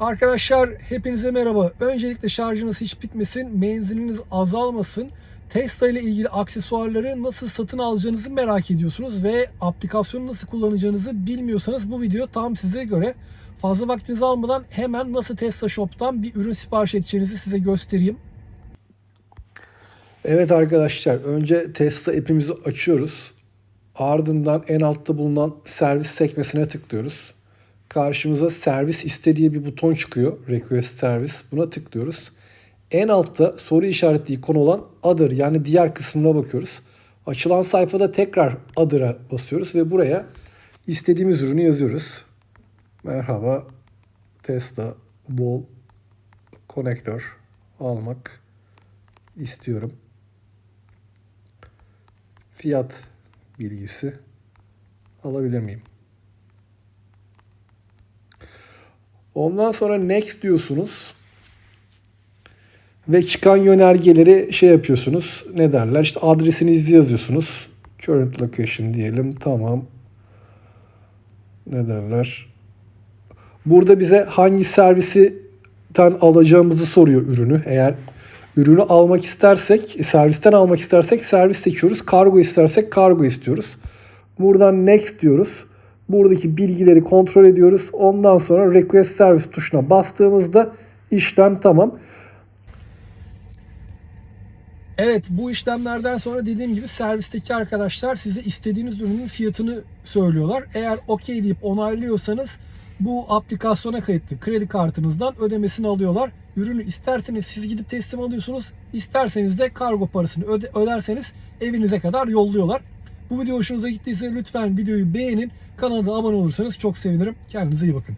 Arkadaşlar hepinize merhaba. Öncelikle şarjınız hiç bitmesin, menziliniz azalmasın. Tesla ile ilgili aksesuarları nasıl satın alacağınızı merak ediyorsunuz ve aplikasyonu nasıl kullanacağınızı bilmiyorsanız bu video tam size göre. Fazla vaktinizi almadan hemen nasıl Tesla Shop'tan bir ürün sipariş edeceğinizi size göstereyim. Evet arkadaşlar önce Tesla app'imizi açıyoruz. Ardından en altta bulunan servis sekmesine tıklıyoruz. Karşımıza servis iste diye bir buton çıkıyor. Request service. Buna tıklıyoruz. En altta soru işaretli ikon olan other yani diğer kısmına bakıyoruz. Açılan sayfada tekrar other'a basıyoruz ve buraya istediğimiz ürünü yazıyoruz. Merhaba Tesla Ball konektör almak istiyorum. Fiyat bilgisi alabilir miyim? Ondan sonra next diyorsunuz. Ve çıkan yönergeleri şey yapıyorsunuz. Ne derler? İşte adresinizi yazıyorsunuz. Current location diyelim. Tamam. Ne derler? Burada bize hangi servisinden alacağımızı soruyor ürünü. Eğer ürünü almak istersek, servisten almak istersek servis seçiyoruz. Kargo istersek kargo istiyoruz. Buradan next diyoruz. Buradaki bilgileri kontrol ediyoruz. Ondan sonra request service tuşuna bastığımızda işlem tamam. Evet bu işlemlerden sonra dediğim gibi servisteki arkadaşlar size istediğiniz ürünün fiyatını söylüyorlar. Eğer okey deyip onaylıyorsanız bu aplikasyona kayıtlı kredi kartınızdan ödemesini alıyorlar. Ürünü isterseniz siz gidip teslim alıyorsunuz. isterseniz de kargo parasını öde- öderseniz evinize kadar yolluyorlar. Bu video hoşunuza gittiyse lütfen videoyu beğenin. Kanala da abone olursanız çok sevinirim. Kendinize iyi bakın.